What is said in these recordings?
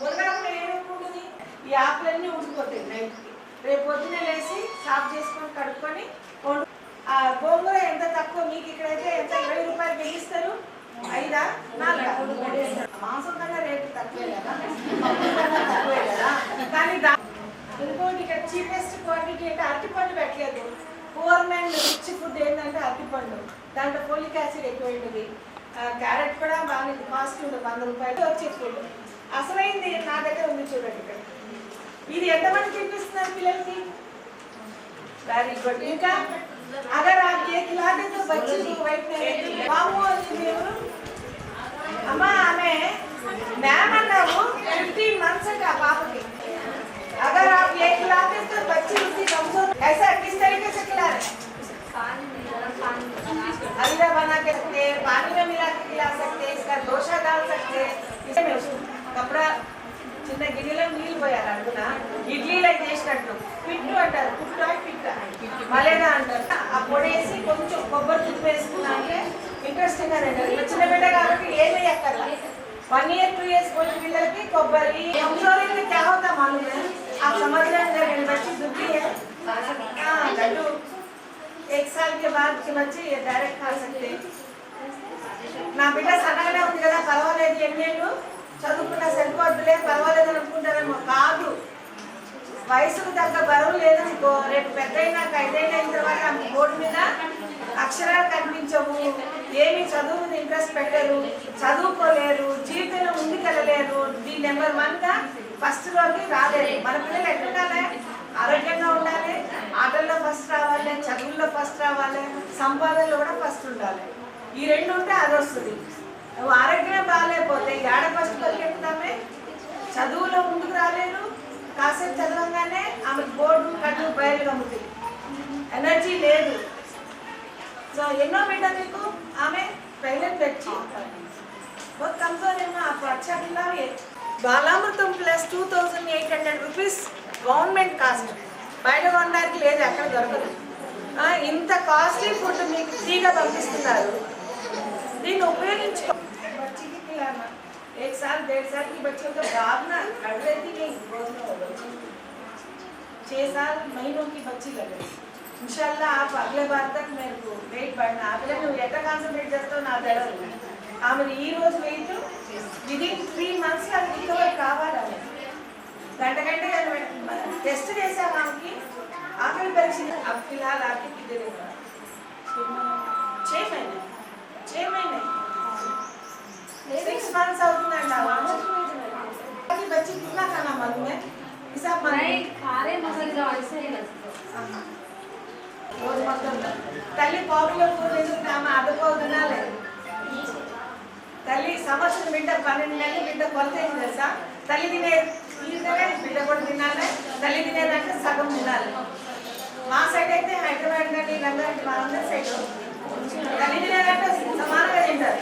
మునగాకు ఏమేమి ఈ ఆకులన్నీ ఉండిపోతాయి నైట్కి రేపు పొద్దున లేచి సాఫ్ చేసుకొని కడుక్కొని ఆ గోంగూర ఎంత తక్కువ? మీకు ఇక్కడైతే ఎంత? ఇరవై రూపాయలు పెంచిస్తారు ఐదా? నాలుగు? మాంసం కన్నా రేటు తక్కువే కదా. తక్కువే కదా. కానీ దా ఇంకోటి ఇక్కడ చీపెస్ట్ క్వాంటిటీ అంటే అరటిపండు పెట్టలేదు. పూర్ మ్యాన్ రిచ్ ఫుడ్ ఏంటంటే అరటిపండు. దాంట్లో పోలిక్ యాసిడ్ ఎక్కువ ఉంటుంది. క్యారెట్ కూడా బాగా కాస్ట్ ఉండదు వంద రూపాయలు వచ్చే ఫుడ్ అసలైంది నా దగ్గర ఉంది చూడండి ఇక్కడ ఇది ఎంతమంది తినిపిస్తున్నారు పిల్లలకి వెరీ గుడ్ ఇంకా అగర్ आप ये खिलाते तो बच्चे को वाइट नहीं బాబు వచ్చింది ఎవరు అమ్మా ఆమె మ్యామ్ అన్నావు ఫిఫ్టీన్ మంత్స్ అంట ఆ పాపకి अगर आप ये खिलाते तो बच्ची उसकी कमजोर ऐसा किस तरीके से खिला रहे हलवा बना के सकते हैं पानी में मिला के खिला सकते हैं इसका डोसा डाल सकते हैं इसमें उसको कपड़ा చిన్న గిన్నెలో నీళ్ళు పోయాలి అనుకున్న ఇడ్లీలో చేసినట్టు పిట్టు అంటారు పుట్టు పిట్ట మలేదా అంటారు ఆ పొడి వేసి కొంచెం కొబ్బరి తుప్పు వేసుకున్నా అంటే ఇంట్రెస్టింగ్ గా తింటారు ఇలా చిన్న బిడ్డ కాబట్టి ఏమీ ఎక్కర్లా वन ईयर टू इयर्स कोई पिलर की कोबरी कमजोरी में क्या होता मालूम है आप समझ रहे हैं मेरी बच्ची दुखी है हाँ लड्डू एक साल के बाद के बच्चे ये डायरेक्ट खा सकते हैं నా బిడ్డ సన్నగానే ఉంది కదా పర్వాలేదు ఎన్నేళ్ళు చదువుకున్నా సరిపోద్దులే పర్వాలేదు అనుకుంటారేమో. కాదు. వయసుకు తగ్గ బరువు లేదనుకో రేపు పెద్ద అయినాక ఐదైనా అయిన తర్వాత బోర్డు మీద అక్షరాలు కనిపించవు. ఏమి చదువు మీద ఇంట్రెస్ట్ పెట్టరు. చదువుకోలేరు. జీవితంలో ముందుకెళ్ళలేరు. దీని నెంబర్ వన్గా ఫస్ట్లోకి రాలేరు. మన పిల్లలు ఎట్లుండాలి ఆరోగ్యంగా ఉండాలి. ఆటల్లో ఫస్ట్ రావాలి. చదువుల్లో ఫస్ట్ రావాలి. సంపాదనలో కూడా ఫస్ట్ ఉండాలి. ఈ రెండు ఉంటే అది వస్తుంది. నువ్వు ఆరోగ్యం బాగాలేకపోతే ఏడ ఫస్ట్ బతికెక్కుతామే చదువులో ముందుకు రాలేదు. కాసేపు చదవంగానే ఆమెకు బోర్డు కళ్ళు బయలు కమ్ముతుంది ఎనర్జీ లేదు. సో ఎన్నో బిడ్డ నీకు ఆమె ప్రైవేట్ వచ్చి బహుత్ ఏమో ఆ అచ్చా Balamrutham plus two thousand eight hundred rupees government cost. బయట కొనడానికి లేదు అక్కడ దొరకదు. ఇంత కాస్ట్లీ ఫుడ్ మీకు ఫ్రీగా పంపిస్తున్నారు. దీన్ని ఉపయోగించుకో है ना एक साल डेढ़ साल की बच्चों का बाप ना कर लेती नहीं बहुत ना हो छः साल महीनों की बच्ची लग रही इनशाला आप अगले बार तक मेरे को वेट बढ़ना आगे मैं एट कान्संट्रेट చేస్తావు నా తెలదు ఆమె ఈ రోజు వెయిట్ విదిన్ త్రీ మంత్స్ అది రికవర్ కావాలి ఆమె గంట గంట టెస్ట్ फिलहाल आपके ఆకలి పరీక్ష छः महीने छः महीने दिन हुआ? छह महीने छह महीने सिक्स मंथ्स అవుతుందండి ఆ बच्ची कितना खाना मालूम है हिसाब मालूम है? नहीं खा रहे मगर जो ऐसे ही लगता ఆహా. రోజు మొత్తం తల్లి పాపులో కూర ఎందుకు ఆమె అదుపో తినాలి తల్లి సంవత్సరం బిడ్డ పన్నెండు నెలలు బిడ్డ కొలత ఏం తెలుసా తల్లి తినే తినే బిడ్డ కూడా తినాలి తల్లి తినేదంటే సగం తినాలి మా సైడ్ అయితే హైదరాబాద్ కానీ రంగారెడ్డి మా అందరి సైడ్ తల్లి తినేదంటే సమానంగా తింటారు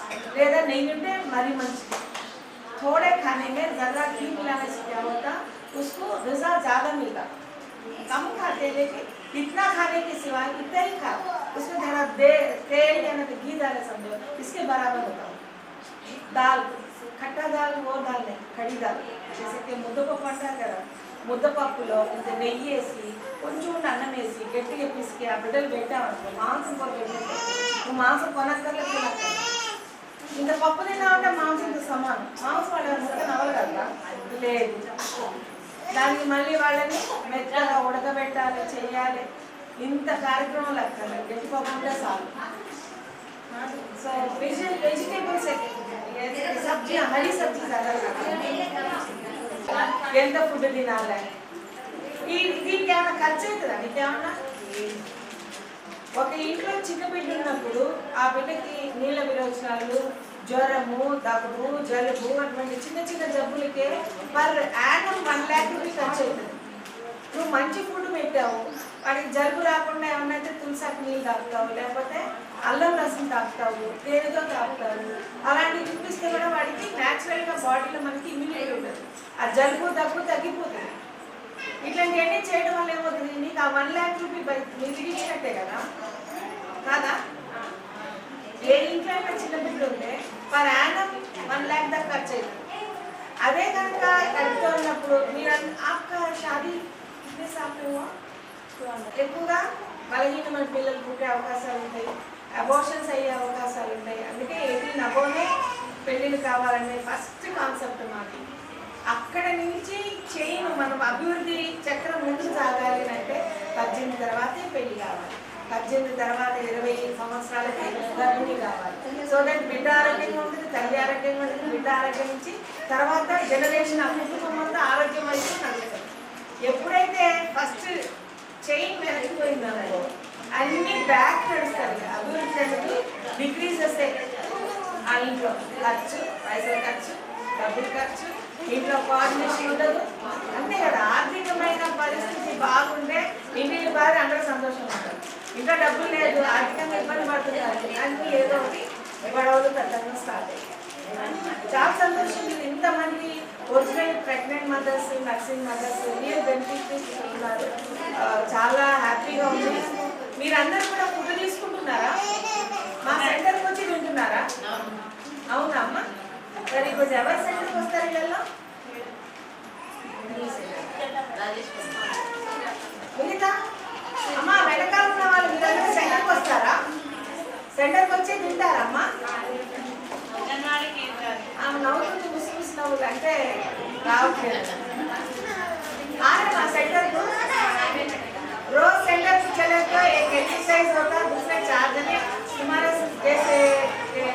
లేదా నెయ్యి ఉంటే మరీ మంచిది थोड़े खाने में ज़्यादा घी मिलाने से क्या होता उसको गजा ज़्यादा मिलता कम खाते लेकिन इतना खाने के सिवा इतना ही खाओ उसमें थोड़ा दे तेल या ना तो घी डाले समझो इसके बराबर होता दाल खट्टा दाल वो दाल नहीं खड़ी दाल जैसे कि ముద్దపప్పు అంటారు కదా ముద్దపప్పులో కొంత నెయ్యి వేసి కొంచెం అన్నం వేసి గట్టిగా పిసికి ఆ బిడ్డలు పెట్టామనుకో మాంసం కొరకు పెట్టినట్టు నువ్వు మాంసం కొనక్కర్లేదు తినక్కర్లేదు ఇంత పప్పు తిన్నామంటే మాంసంతో సమానం. మాంసం వాళ్ళ ముక్క నవలు కదా లేదు. దానికి మళ్ళీ వాళ్ళని మెత్తగా ఉడకబెట్టాలి చేయాలి. ఇంత కార్యక్రమాలు అక్కర్లేదు గట్టి చాలు. సో వెజిటేబుల్ వెజిటేబుల్స్ సబ్జీ హరీ సబ్జీ ఎంత ఫుడ్ తినాలి? ఈ దీనికి ఏమైనా ఖర్చు అవుతుందా నీకేమన్నా ఒక ఇంట్లో చిన్న బిడ్డ ఉన్నప్పుడు ఆ బిడ్డకి నీళ్ళ విరోచనాలు జ్వరము దగ్గు జలుబు అటువంటి చిన్న చిన్న జబ్బులకే per annum one lakh rupee ఖర్చు అవుతుంది. నువ్వు మంచి ఫుడ్ పెట్టావు. వాడికి జలుబు రాకుండా ఏమన్నా అయితే తులసాకు నీళ్ళు తాగుతావు లేకపోతే అల్లం రసం తాగుతావు తేనెతో తాగుతావు. అలాంటివి చూపిస్తే కూడా వాడికి న్యాచురల్గా బాడీలో మనకి ఇమ్యూనిటీ ఉంటుంది. ఆ జలుబు దగ్గు తగ్గిపోతుంది. ఇట్లాంటివన్నీ చేయడం వల్ల ఏమవుతుంది? నీకు ఆ వన్ ల్యాక్ రూపీ మీరు ఇచ్చినట్టే కదా? కాదా? ఏ ఇంట్లో అయినా చిన్న బిడ్డ ఉంటే పర్ యానం వన్ ల్యాక్ దాకా ఖర్చు అవుతుంది అదే కనుక ఎంత ఉన్నప్పుడు మీరు ఆ షాదీ కితనే సాప్లేమో ఎక్కువగా బలహీనమైన పిల్లలు పుట్టే అవకాశాలు ఉంటాయి అబోర్షన్స్ అయ్యే అవకాశాలు ఉంటాయి. అందుకే ఎయిటీన్ అబోనే పెళ్ళిళ్ళు కావాలనే ఫస్ట్ కాన్సెప్ట్ మాది. అక్కడ నుంచి చైన్ మనం అభివృద్ధి చక్రం ముందు సాగాలి అంటే పద్దెనిమిది తర్వాతే పెళ్ళి కావాలి. పద్దెనిమిది తర్వాత ఇరవై సంవత్సరాలకి గర్భిణి కావాలి. సో దట్ బిడ్డ ఆరోగ్యంగా ఉంటుంది తల్లి ఆరోగ్యంగా ఉంటుంది బిడ్డ ఆరోగ్యం నుంచి తర్వాత జనరేషన్ ఆ కుటుంబం అంతా ఆరోగ్యం అయితే నడుస్తుంది. ఎప్పుడైతే ఫస్ట్ చైన్ వెనక్కిపోయిందనుకో అన్ని బ్యాక్ నడుస్తుంది అభివృద్ధి అనేది డిక్రీజ్ వస్తాయి. ఆ ఇంట్లో ఖర్చు పైసల ఖర్చు డబ్బులు ఖర్చు ఇంట్లో కోఆర్డినేషన్ ఉండదు. అంతే కదా ఆర్థికమైన పరిస్థితి బాగుంటే ఇంటికి బాగా అందరూ సంతోషంగా ఉంటారు. ఇంకా డబ్బులు లేదు. ఆర్థికంగా ఇబ్బంది పడుతున్నారు అన్ని ఏదో ఒకటి గొడవలు పెద్దగా స్టార్ట్ అయ్యాయి చాలా సంతోషం ఇంతమంది original pregnant mothers nursing mothers real benefit ఉన్నారు. చాలా హ్యాపీగా ఉంది. మీరందరూ కూడా ఫుడ్ తీసుకుంటున్నారా? మా సెంటర్కి వచ్చి తింటున్నారా? అవునా అమ్మ? వెరీ గుడ్ ఎవరి సెంటర్కి వస్తారు ఇళ్ళల్లో? మిగతా? ఉన్న వాళ్ళు మీరందరూ సెంటర్కి వస్తారా సెంటర్కి వచ్చి తింటారా అమ్మా ఆమె నవ్వుతుంది ముసి ముసి నవ్వులు అంటే రావట్లేదు आना सेंटर को रोज सेंटर से चले तो एक एक्सरसाइज होता है दूसरे चार जने हमारे जैसे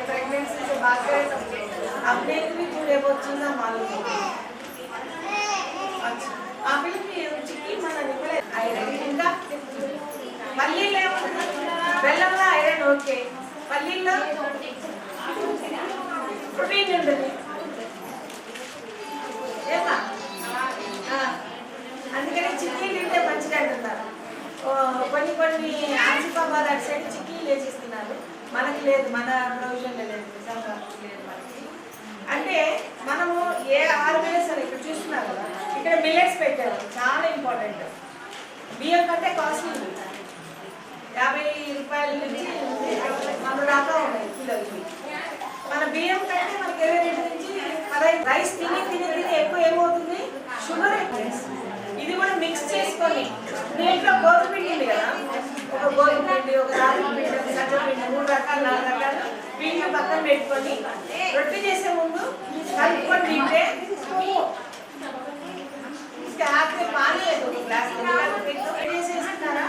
प्रेगनेंसी से बात करें सबके अपने को भी थोड़े बहुत चीज़ें मालूम होगी अच्छा आप भी చిక్కి మన నిక్కలే ఐరన్ ఇంకా పల్లీలో బెల్లంలో ఐరన్ ఓకే. పల్లీల్లో ప్రోటీన్ ఉంటుంది. ఏమా? అందుకని చిక్కీలు తింటే మంచిది అంటున్నారు కొన్ని కొన్ని ఆసిఫాబాద్ అటు సైడ్ చిక్కీలు వేసిస్తున్నారు. మనకి లేదు మన ప్రొవిజన్లో లేదు లేదు మనకి. అంటే మనము ఏ ఆర్గనైజర్ ఇక్కడ చూస్తున్నారు కదా ఇక్కడ మిల్లెట్స్ పెట్టారు చాలా ఇంపార్టెంట్. బియ్యం కంటే కాస్ట్లీ యాభై రూపాయల నుంచి మన దాకా ఉన్నాయి కిలోకి మన బియ్యం కంటే మనకి ఇరవై రెండు నుంచి పదహైదు రైస్ తిని తిని తిని ఎక్కువ ఏమవుతుంది? షుగర్ ఇది కూడా మిక్స్ చేసుకొని. దీంట్లో గోధుమ పిండి ఉంది కదా? ఒక గోధుమ పిండి ఒక రాగుల పిండి ఒక సజ్జ పిండి మూడు రకాలు నాలుగు రకాలు పిండి పక్కన పెట్టుకొని రొట్టె చేసే ముందు కలుపుకొని తింటే ఆకలి మానేయదు గ్లాస్ చేసేస్తారా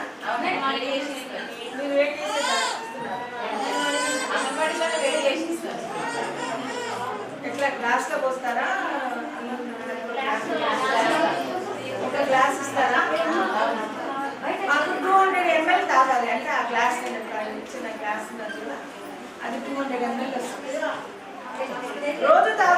మీరు వెయిట్ చేసేస్తారు అంగన్వాడీలోనే వెయిట్ చేసి ఇస్తారు ఎట్లా గ్లాస్లోకి వస్తారా? ఒక గ్లాస్ ఇస్తారా? టూ హండ్రెడ్ ఎంఎల్ తాగాలి. అంటే ఆ గ్లాస్ నేను ఇచ్చిన గ్లాస్ అది టూ హండ్రెడ్ ఎంఎల్ వస్తుంది. రోజు తాగాలి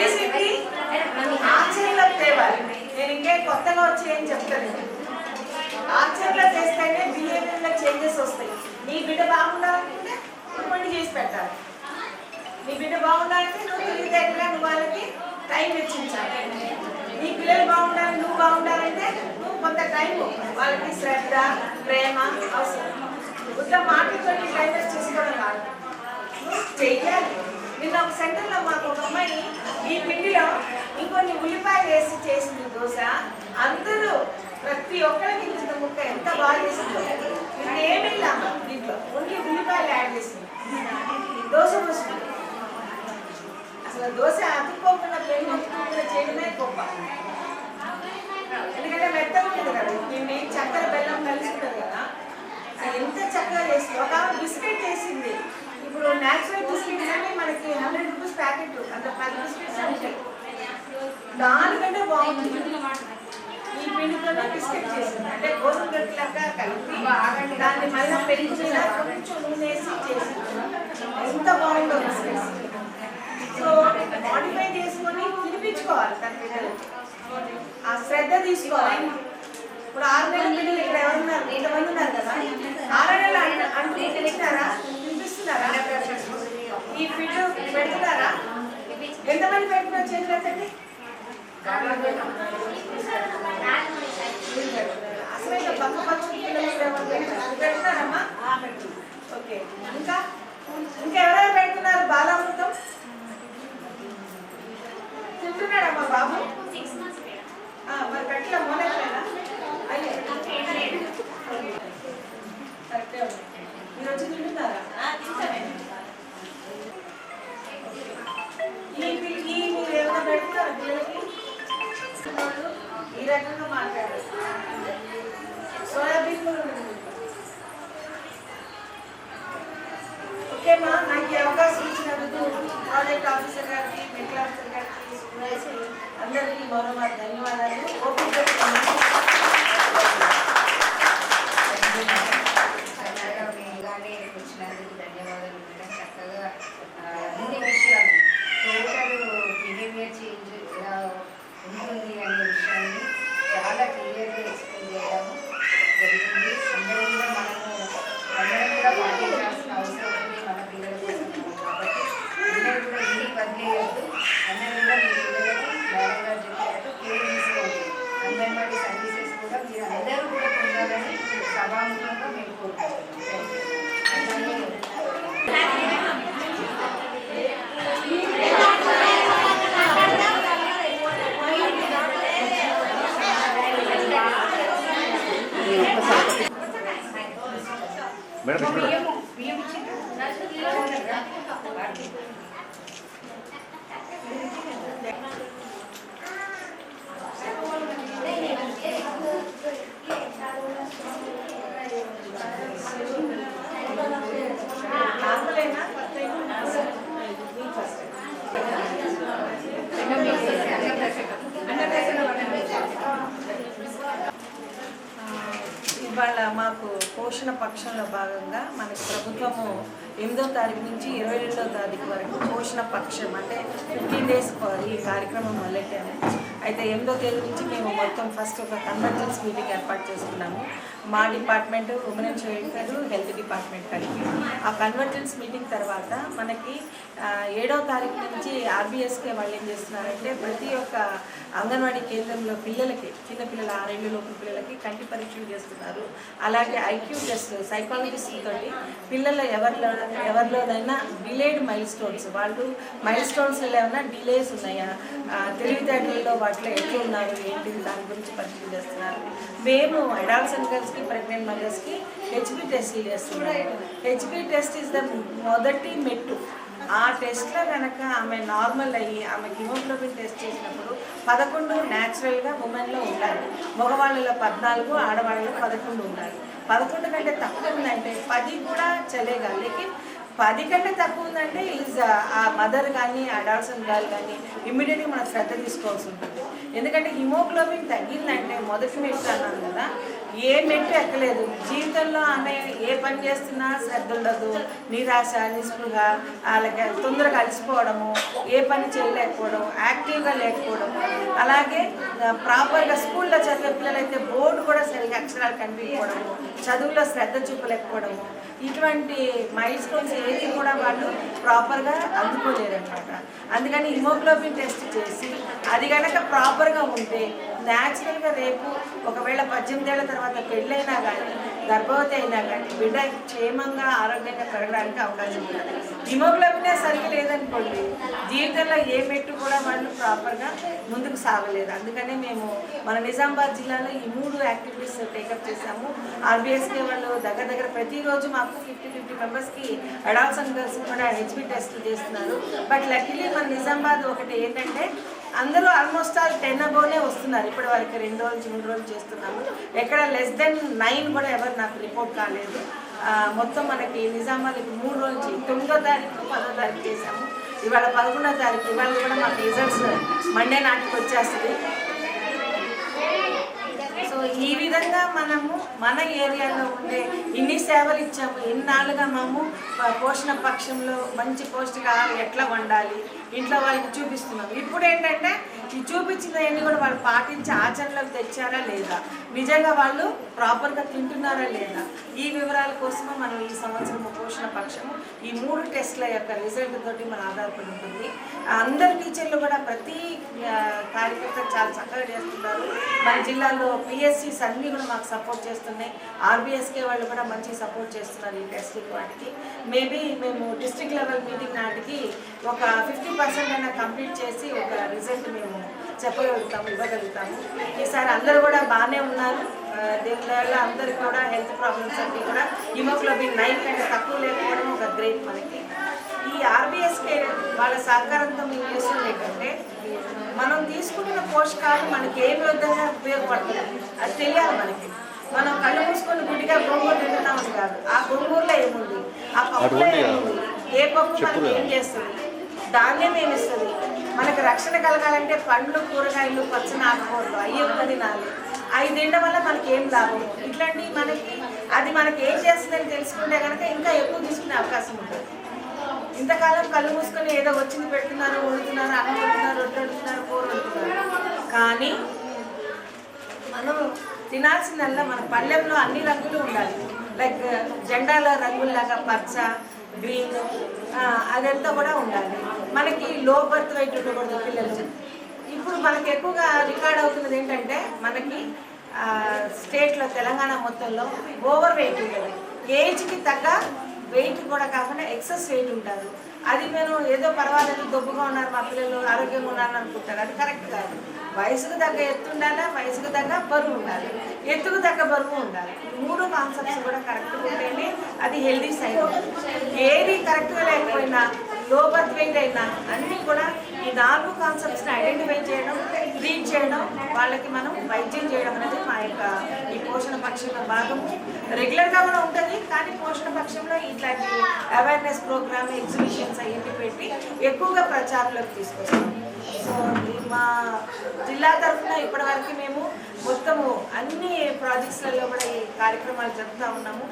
తెలిసింది ఆచరణలో తేవాలి. నేను ఇంకే కొత్తగా వచ్చి ఏం చెప్తాను. ఆచరణలో చేస్తేనే బిహేవియర్లో చేంజెస్ వస్తాయి. నీ బిడ్డ బాగుండాలంటే నువ్వు వండి చేసి పెట్టాలి. నీ బిడ్డ బాగుండాలంటే నువ్వు తెలివితేటగా నువ్వు వాళ్ళకి టైం వెచ్చించాలి నీ పిల్లలు బాగుండాలి నువ్వు బాగుండాలంటే నువ్వు కొంత టైం వాళ్ళకి శ్రద్ధ ప్రేమ అవసరం. ఉత్త మాటలతో టైం వేస్ట్ చేసుకోవడం కాదు. నువ్వు చెయ్యాలి. నిన్న ఒక సెంటర్లో మాకు ఒక అమ్మాయి ఈ పిండిలో ఇంకొన్ని ఉల్లిపాయలు వేసి చేసింది దోశ. అందరూ ప్రతి ఒక్కరికి ఇంత ముక్క ఎంత బాగా చేసిందో ఇది ఏమీ దీంట్లో. ఓన్లీ ఉల్లిపాయలు యాడ్ చేసింది. దోశ పోసింది. అసలు దోశ అతుక్కోకుండా పెళ్ళి అతుక్కోకుండా చేయడమే గొప్ప. ఎందుకంటే మెత్తగా ఉంటుంది కదా పిండి చక్కెర బెల్లం కలిసి ఉంటుంది కదా. అది ఎంత చక్కగా చేసింది. ఒక బిస్కెట్ చేసింది ఇప్పుడు న్యాచురల్ బిస్కెట్స్ అని మనకి హండ్రెడ్ రూపీస్ ప్యాకెట్ అంత పది బిస్కెట్స్ ఉంటాయి. దానికంటే బాగుంటుంది. ఈ పిండితో బిస్కెట్ చేసింది అంటే గోధుమ గట్టి రొట్టెలాగా కలిపి దాన్ని మళ్ళీ పెరుగు మీద కొంచెం నూనె వేసి చేసి ఎంత బాగుందో బిస్కెట్స్ సో మాడిఫై చేసుకొని తినిపించుకోవాలి తన పిల్లలకి ఆ శ్రద్ధ తీసుకోవాలి. ఇప్పుడు ఆరు నెలల పిల్లలు ఇక్కడ ఎవరున్నారు? ఇంతమంది ఉన్నారు కదా. ఆరు నెలలు అంటు అంటూ ఈ ఫిడ్ పెడుతున్నారా ఎంతమంది పెడుతున్నారు చేతులు ఎత్తండి అసలు ఇంకా పక్క పక్క? పెడుతున్నారమ్మా? ఓకే. ఇంకా? ఇంకా ఎవరెవరు పెడుతున్నారు బాలామృతం? తింటున్నాడమ్మా బాబు? మరి పెట్టలే మొదలెట్లేదా ఈ రకంగా మాట్లాడారు. సోయాబీన్ కూడా ఓకేమా నాకు అవకాశం ఇచ్చినందుకు ప్రాజెక్ట్ ఆఫీసర్ గారికి మెడికల్ ఆఫీసర్ గారికి స్టూడెంట్స్ అందరికీ మరో ధన్యవాదాలు. ఓపిక వచ్చినందుకు ధన్యవాదాలు. మేడం చక్కగా అన్ని విషయాలు టోటల్ బిహేవియర్ చేంజ్ ఎలా ఉంటుంది అనే విషయాన్ని చాలా క్లియర్గా ఎక్స్ప్లెయిన్ చేయడం జరిగింది. అందరూ కూడా మనము అందరం కూడా పాటించాల్సిన అవసరం ఉంది మన పిల్లల కోసం కాబట్టి అందరూ కూడా ఇన్ని వదిలేయద్దు అందరూ కూడా మీ పిల్లలకు మేడం గారు చెప్పినట్టు కేర్ తీసుకోండి. అంగన్వాడీ సర్వీసెస్ కూడా మీరు అందరూ కూడా పొందాలని సభాముఖంగా మేము కోరుకుంటున్నాం. మేడం ఇక్కడ బియ్యము బియ్యం ఇచ్చిండ్రా? నార్మలేనా కొత్తయినా? మీ ఫస్ట్ ఇవాళ మాకు పోషణ పక్షంలో భాగంగా మనకి ప్రభుత్వము ఎనిమిదో తారీఖు నుంచి ఇరవై రెండో తారీఖు వరకు పోషణ పక్షం అంటే ఫిఫ్టీన్ డేస్ ఈ కార్యక్రమం మొదలెట్టాము. అయితే ఎనిమిదో తేదీ నుంచి మేము మొత్తం ఫస్ట్ ఒక కన్వర్జెన్స్ మీటింగ్ ఏర్పాటు చేసుకున్నాము మా department women and welfare health department కలిపి. ఆ కన్వర్జెన్స్ మీటింగ్ తర్వాత మనకి ఏడో తారీఖు నుంచి ఆర్బీఎస్కే వాళ్ళు ఏం చేస్తున్నారంటే ప్రతి ఒక్క అంగన్వాడీ కేంద్రంలో పిల్లలకి చిన్న పిల్లల ఆరేళ్ళు లోపు పిల్లలకి కంటి పరీక్షలు చేస్తున్నారు. అలాగే ఐక్యూ టెస్ట్ సైకాలజిస్ట్ తోటి పిల్లల ఎవరిలో ఎవరిలోనైనా డిలేడ్ మైల్ స్టోన్స్ వాళ్ళు మైల్ స్టోన్స్లో ఏమైనా డిలేస్ ఉన్నాయా? ఆ, తెలివితేటలలో ఎట్లా ఉన్నారు? ఏంటి? దాని గురించి పరిచయం చేస్తున్నారు. మేము అడాల్ట్స్ అండ్ గర్ల్స్కి ప్రెగ్నెంట్ మదర్స్కి హెచ్పి టెస్ట్లు చేస్తున్నాము. హెచ్పి టెస్ట్ ఇస్ ద మొదటి మెట్టు. ఆ టెస్ట్లో కనుక ఆమె నార్మల్ అయ్యి ఆమెకి హిమోగ్లోబిన్ టెస్ట్ చేసినప్పుడు పదకొండు న్యాచురల్గా ఉమెన్లో ఉండాలి. మగవాళ్ళలో పద్నాలుగు ఆడవాళ్ళలో పదకొండు ఉండాలి. పదకొండు కంటే తక్కువ ఉందంటే పది కూడా చలేగా లేకిన్ పది కంటే తక్కువ ఉందంటే ఈజ్ ఆ మదర్ కానీ అడాల్సన్ గారు కానీ ఇమ్మీడియట్గా మనం శ్రద్ధ తీసుకోవాల్సి ఉంటుంది. ఎందుకంటే హిమోగ్లోబిన్ తగ్గిందంటే మొదటి మెట్టు అన్నాను కదా. ఏ మెట్టు ఎక్కలేదు. జీవితంలో ఆమె ఏ పని చేస్తున్నా శ్రద్ధ ఉండదు నిరాశ నిస్పృహ అలాగే తొందరగా అలసిపోవడము ఏ పని చేయలేకపోవడం యాక్టివ్గా లేకపోవడం. అలాగే ప్రాపర్గా స్కూల్లో చదివే పిల్లలైతే బోర్డు కూడా సరిగా అక్షరాలు కనిపించకపోవడము చదువులో శ్రద్ధ చూపలేకపోవడము. ఇటువంటి మైల్ స్టోన్స్ ఏది కూడా వాళ్ళు ప్రాపర్గా అందుకోలేరు అనమాట అందుకని హిమోగ్లోబిన్ టెస్ట్ చేసి అది కనుక ప్రాపర్ ప్రాపర్గా ఉంటే న్యాచురల్గా రేపు ఒకవేళ పద్దెనిమిది ఏళ్ళ తర్వాత పెళ్ళైనా కానీ గర్భవతి అయినా కానీ బిడ్డ క్షేమంగా ఆరోగ్యంగా పెరగడానికి అవకాశం ఉంటుంది. హిమోగ్లోబినే సరిగ్గా లేదనుకోండి జీవితంలో ఏ మెట్టు కూడా వాళ్ళు ప్రాపర్గా ముందుకు సాగలేదు. అందుకనే మేము మన నిజామాబాద్ జిల్లాలో ఈ మూడు యాక్టివిటీస్ టేకప్ చేశాము. ఆర్బీఎస్కే వాళ్ళు దగ్గర దగ్గర ప్రతిరోజు మాకు ఫిఫ్టీ ఫిఫ్టీ మెంబర్స్కి అడాల్ట్స్ అండ్ గర్ల్స్ కూడా హెచ్పి టెస్టులు చేస్తున్నారు. బట్ లక్కీలీ మన నిజామాబాద్ ఒకటి ఏంటంటే అందరూ ఆల్మోస్ట్ ఆల్ టెన్ అబోనే వస్తున్నారు. ఇప్పటి వరకు రెండు రోజులు మూడు రోజులు చేస్తున్నాము. ఎక్కడ లెస్ దెన్ నైన్ కూడా ఎవరు నాకు రిపోర్ట్ కాలేదు. మొత్తం మనకి నిజామాబాద్ ఇప్పుడు మూడు రోజులు నుంచి తొమ్మిదో తారీఖు పదో తారీఖు చేశాము. ఇవాళ పదకొండో తారీఖు ఇవాళ కూడా మాకు రిజల్ట్స్ మండే నాటికి వచ్చేస్తుంది ఈ విధంగా మనము మన ఏరియాలో ఉండే ఇన్ని సేవలు ఇచ్చాము. ఇన్నాళ్ళుగా మనము పోషణ పక్షంలో మంచి పౌష్టికాహారం ఎట్లా వండాలి ఇంట్లో వాళ్ళకి చూపిస్తున్నాం ఇప్పుడు ఏంటంటే ఈ చూపించినవన్నీ కూడా వాళ్ళు పాటించి ఆచరణలోకి తెచ్చారా లేదా? నిజంగా వాళ్ళు ప్రాపర్గా తింటున్నారా లేదా? ఈ వివరాల కోసమే మనం ఈ సంవత్సరం పోషణ పక్షము ఈ మూడు టెస్ట్ల యొక్క రిజల్ట్ తోటి మన ఆధారపడి ఉంటుంది. అందరు టీచర్లు కూడా ప్రతి కార్యకర్త చాలా చక్కగా చేస్తున్నారు. మన జిల్లాలో పిఎస్సిస్ అన్నీ కూడా మాకు సపోర్ట్ చేస్తున్నాయి. ఆర్బిఎస్కే వాళ్ళు కూడా మంచి సపోర్ట్ చేస్తున్నారు ఈ టెస్టింగ్ వాటికి. మేబీ మేము డిస్ట్రిక్ట్ లెవెల్ మీటింగ్ నాటికి ఒక ఫిఫ్టీ పర్సెంట్ అయినా కంప్లీట్ చేసి ఒక రిజల్ట్ మేము చెప్పగలుగుతాము ఇవ్వగలుగుతాము. ఈసారి అందరూ కూడా బాగానే ఉన్నారు. ఆ, దీని వల్ల అందరికి కూడా హెల్త్ ప్రాబ్లమ్స్ అన్నీ కూడా హిమోగ్లోబిన్ నైన్ కంటే తక్కువ లేకపోవడం ఒక గ్రేట్ మనకి. ఈ ఆర్బిఎస్కే వాళ్ళ సహకారంతో మేము చేస్తుంది ఏంటంటే మనం తీసుకుంటున్న పోషకాలు మనకి ఏ విధంగా ఉపయోగపడుతుంది అది తెలియాలి మనకి. మనం కళ్ళు మూసుకొని గుడిగా గోంగూర తింటున్నామని కాదు. ఆ గోంగూరలో ఏముంది? ఆ పప్పులో ఏముంది? ఏ పప్పు మనకి ఏం చేస్తుంది? ధాన్యం ఏమి ఇస్తుంది మనకు రక్షణ కలగాలంటే పండ్లు కూరగాయలు పచ్చని ఆకుకూరలు అవి ఎక్కువ తినాలి. అవి తినడం వల్ల మనకి ఏం లాభం? ఇట్లాంటి మనకి అది మనకి ఏం చేస్తుందని తెలుసుకుంటే కనుక ఇంకా ఎక్కువ తీసుకునే అవకాశం ఉంటుంది. ఇంతకాలం కళ్ళు మూసుకొని ఏదో వచ్చింది పెడుతున్నారు వండుతున్నారు అన్నం వండుతున్నారు రొట్టె వండుతున్నారు కూర వండుతున్నారు. కానీ మనం తినాల్సిందల్లా మన పళ్ళెంలో అన్ని రంగులు ఉండాలి. లైక్ జెండాల రంగుల్లాగా పచ్చ గ్రీన్ అదంతా కూడా ఉండాలి. మనకి లో బర్త్ వెయిట్ ఉండకూడదు పిల్లలు. ఇప్పుడు మనకి ఎక్కువగా రికార్డ్ అవుతున్నది ఏంటంటే మనకి స్టేట్లో తెలంగాణ మొత్తంలో ఓవర్ వెయిట్ ఉంటుంది. ఏజ్కి తగ్గ వెయిట్ కూడా కాకుండా ఎక్సెస్ వెయిట్ ఉంటారు. అది నేను ఏదో పర్వాలేదు దొబ్బుగా ఉన్నారు మా పిల్లలు ఆరోగ్యంగా ఉన్నారు అనుకుంటారు. అది కరెక్ట్ కాదు. వయసుకు తగ్గ ఎత్తు ఉండాలి వయసుకు తగ్గ బరువు ఉండాలి. ఎత్తుకు తగ్గ బరువు ఉండాలి. మూడు కాన్సెప్ట్స్ కూడా కరెక్ట్గా ఉంటేనే అది హెల్దీ సైడ్ ఏది కరెక్ట్గా లేకపోయినా లో బర్త్ వెయిట్ అయినా అన్నీ కూడా ఈ నాలుగు కాన్సెప్ట్స్ని ఐడెంటిఫై చేయడం ట్రీట్ చేయడం వాళ్ళకి మనం వైద్యం చేయడం అనేది మా యొక్క ఈ పోషణ పక్షంలో భాగము. రెగ్యులర్గా కూడా ఉంటుంది కానీ పోషణ పక్షంలో ఇట్లాంటి అవేర్నెస్ ప్రోగ్రామ్ ఎగ్జిబిషన్స్ అవన్నీ పెట్టి ఎక్కువగా ప్రచారంలోకి తీసుకొస్తాం. సో మా జిల్లా తరఫున ఇప్పటివరకు మేము మొత్తము అన్ని ప్రాజెక్ట్స్లలో కూడా ఈ కార్యక్రమాలు జరుపుతూ ఉన్నాము.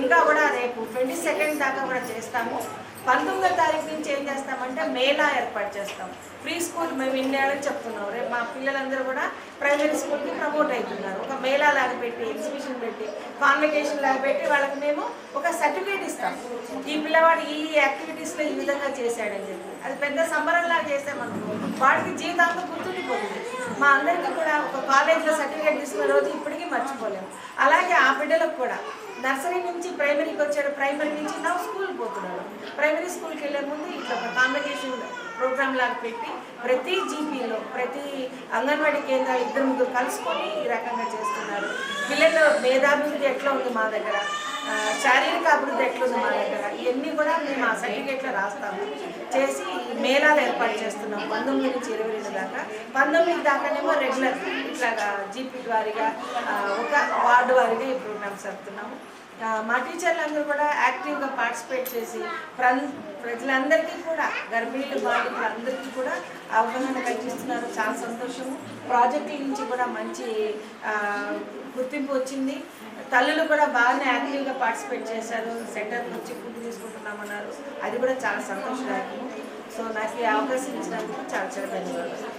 ఇంకా కూడా రేపు ట్వంటీ సెకండ్ దాకా కూడా చేస్తాము. పంతొమ్మిదో తారీఖు నుంచి ఏం చేస్తామంటే మేళా ఏర్పాటు చేస్తాం. ప్రీ స్కూల్ మేము ఇండియాలో చెప్తున్నాం. రేపు మా పిల్లలందరూ కూడా ప్రైమరీ స్కూల్కి ప్రమోట్ అవుతున్నారు. ఒక మేళా లాగా పెట్టి ఎగ్జిబిషన్ పెట్టి కాన్వకేషన్ లాగా పెట్టి వాళ్ళకి మేము ఒక సర్టిఫికేట్ ఇస్తాం. ఈ పిల్లవాడు ఈ యాక్టివిటీస్లో ఈ విధంగా చేశాడని చెప్పి. అది పెద్ద సంబరంలాగా చేసామనుకో వాడికి జీవితాంతం గుర్తుండిపోతుంది. మా అందరికీ కూడా ఒక కాలేజ్లో సర్టిఫికేట్ తీసుకున్న రోజు ఇప్పటికీ మర్చిపోలేము అలాగే ఆ బిడ్డలకు కూడా. నర్సరీ నుంచి ప్రైమరీకి వచ్చాడు ప్రైమరీ నుంచి నా స్కూల్ పోతున్నాడు ప్రైమరీ స్కూల్కి వెళ్ళే ముందు ఇట్లా ఒక కాంబినేషన్ ప్రోగ్రామ్ లాగా పెట్టి ప్రతి జీపీలో ప్రతి అంగన్వాడీ కేంద్రాలు ఇద్దరు ముగ్గురు కలుసుకొని ఈ రకంగా చేస్తున్నారు. పిల్లల మేధాభివృద్ధి ఎట్లా ఉంది మా దగ్గర? శారీరక అభివృద్ధి ఎట్లుంది మా దగ్గర? ఇవన్నీ కూడా మేము ఆ సర్టిఫికేట్లో రాస్తాము. చేసి మేళాలు ఏర్పాటు చేస్తున్నాం. పంతొమ్మిది నుంచి ఇరవై రెండు దాకా. పంతొమ్మిది దాకానేమో రెగ్యులర్ ఇట్లాగా జీపీ వారిగా ఒక వార్డు వారిగా ఈ ప్రోగ్రామ్స్ జరుపుతున్నాము. మా టీచర్లు అందరూ కూడా యాక్టివ్గా పార్టిసిపేట్ చేసి ప్రజలందరికీ కూడా గర్భిణీలు బాలికలు అందరికీ కూడా అవగాహన కల్పిస్తున్నారు. చాలా సంతోషము. ప్రాజెక్టుల నుంచి కూడా మంచి గుర్తింపు వచ్చింది. తల్లులు కూడా బాగానే యాక్టివ్గా పార్టిసిపేట్ చేశారు. సెంటర్ నుంచి ఫుడ్ తీసుకుంటున్నామన్నారు. అది కూడా చాలా సంతోషదాయకము. సో నాకు ఈ అవకాశం ఇచ్చినందుకు చాలా చాలా ధన్యవాదాలు.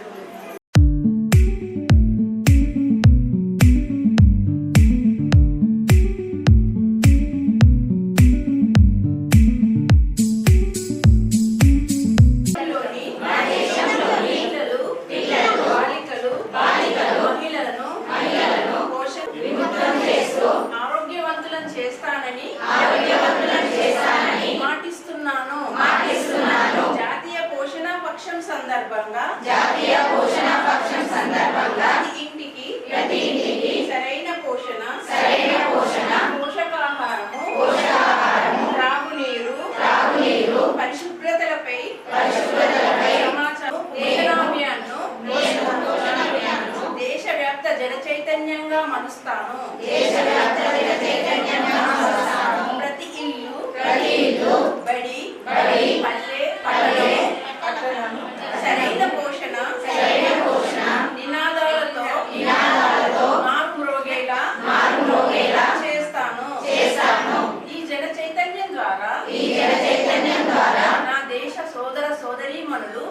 సోదరీమణులు